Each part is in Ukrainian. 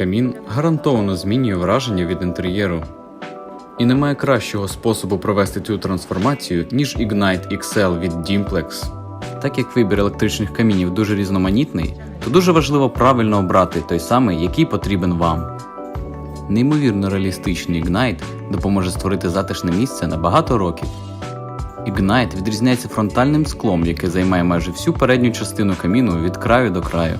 камін гарантовано змінює враження від інтер'єру. І немає кращого способу провести цю трансформацію, ніж Ignite XL від Dimplex. Так як вибір електричних камінів дуже різноманітний, то дуже важливо правильно обрати той самий, який потрібен вам. Неймовірно реалістичний Ignite допоможе створити затишне місце на багато років. Ignite відрізняється фронтальним склом, яке займає майже всю передню частину каміну від краю до краю.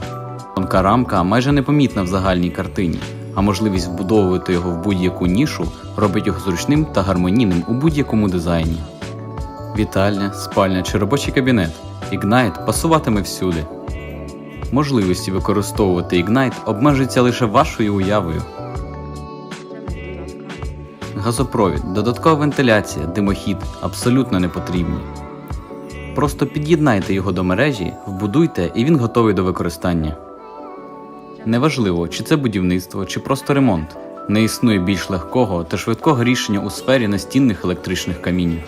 Тонка рамка майже непомітна в загальній картині, а можливість вбудовувати його в будь-яку нішу робить його зручним та гармонійним у будь-якому дизайні. Вітальня, спальня чи робочий кабінет. Ignite пасуватиме всюди. Можливості використовувати Ignite обмежуються лише вашою уявою. Газопровід, додаткова вентиляція, димохід абсолютно не потрібні. Просто під'єднайте його до мережі, вбудуйте і він готовий до використання. Неважливо, чи це будівництво, чи просто ремонт. Не існує більш легкого та швидкого рішення у сфері настінних електричних камінів.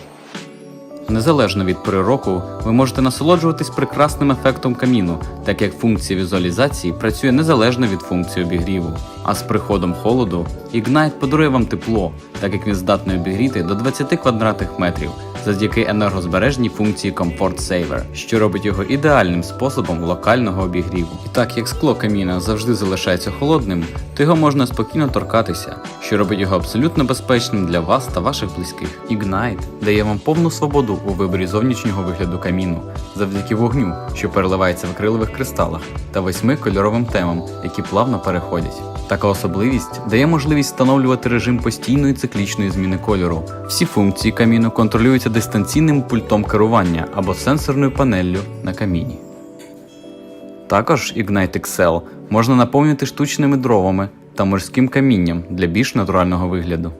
Незалежно від пори ви можете насолоджуватись прекрасним ефектом каміну, так як функція візуалізації працює незалежно від функції обігріву. А з приходом холоду Ignite подарує вам тепло, так як він здатний обігріти до 20 квадратних метрів завдяки енергозбережній функції Comfort Saver, що робить його ідеальним способом локального обігріву. І так як скло каміна завжди залишається холодним, то його можна спокійно торкатися, що робить його абсолютно безпечним для вас та ваших близьких. Ignite дає вам повну свободу у виборі зовнішнього вигляду каміну завдяки вогню, що переливається в акрилових кристалах, та восьми кольоровим темам, які плавно переходять. Така особливість дає можливість встановлювати режим постійної циклічної зміни кольору. Всі функції каміну контролюються дистанційним пультом керування або сенсорною панеллю на каміні. Також Ignite XL можна наповнити штучними дровами та морським камінням для більш натурального вигляду.